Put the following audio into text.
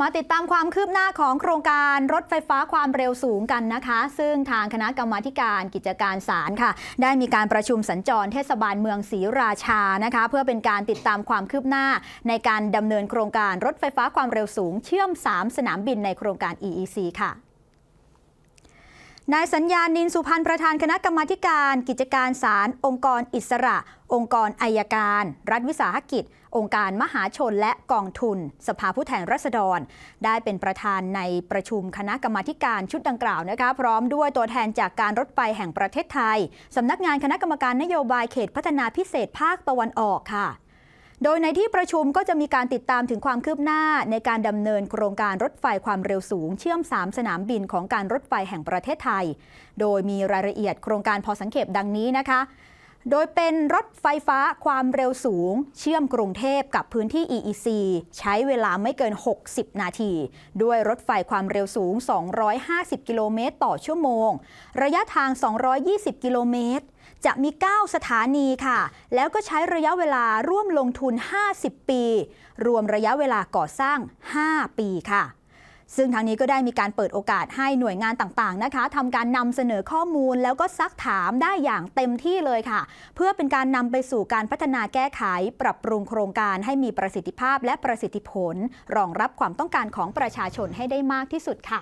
มาติดตามความคืบหน้าของโครงการรถไฟฟ้าความเร็วสูงกันนะคะ ซึ่งทางคณะกรรมาการกิจการศาลค่ะ ได้มีการประชุมสัญจรเทศบาลเมืองศรีราชานะคะ เพื่อเป็นการติดตามความคืบหน้า ในการดำเนินโครงการรถไฟฟ้าความเร็วสูง เชื่อม 3 สนามบินในโครงการ EEC ค่ะ นายสัญญานินสุพันธ์ประธานคณะกรรมาการ กิจการศาลองค์กรอิสระ องค์กรอายการ รัฐวิสาหกิจ องค์การมหาชนและกองทุน สภาผู้แทนราษฎร ได้เป็นประธานในประชุมคณะกรรมาการชุดดังกล่าวนะคะพร้อมด้วยตัวแทนจากการรถไฟแห่งประเทศไทยสำนักงานคณะกรรมการนโยบายเขตพัฒนาพิเศษภาคตะวันออกค่ะ โดยในที่ประชุมก็จะมีการติดตามถึงความคืบหน้าในการดำเนินโครงการรถไฟความเร็วสูง เชื่อม 3 สนามบินของการรถไฟแห่งประเทศไทย โดยมีรายละเอียดโครงการพอสังเขปดังนี้นะคะโดยเป็นรถไฟฟ้าความเร็วสูง เชื่อมกรุงเทพกับพื้นที่ EEC ใช้เวลาไม่เกิน 60 นาที ด้วยรถไฟความเร็วสูง 250 กิโลเมตรต่อชั่วโมง ระยะทาง 220 กิโลเมตร จะมี 9 สถานีค่ะ แล้วก็ใช้ระยะเวลาร่วมลงทุน 50 ปี รวมระยะเวลาก่อสร้าง 5 ปีค่ะซึ่งทางนี้ก็ได้มีการเปิดโอกาสให้หน่วยงานต่างๆนะคะทำการนำเสนอข้อมูลแล้วก็ซักถามได้อย่างเต็มที่เลยค่ะ เพื่อเป็นการนำไปสู่การพัฒนาแก้ไข ปรับปรุงโครงการให้มีประสิทธิภาพและประสิทธิผล รองรับความต้องการของประชาชนให้ได้มากที่สุดค่ะ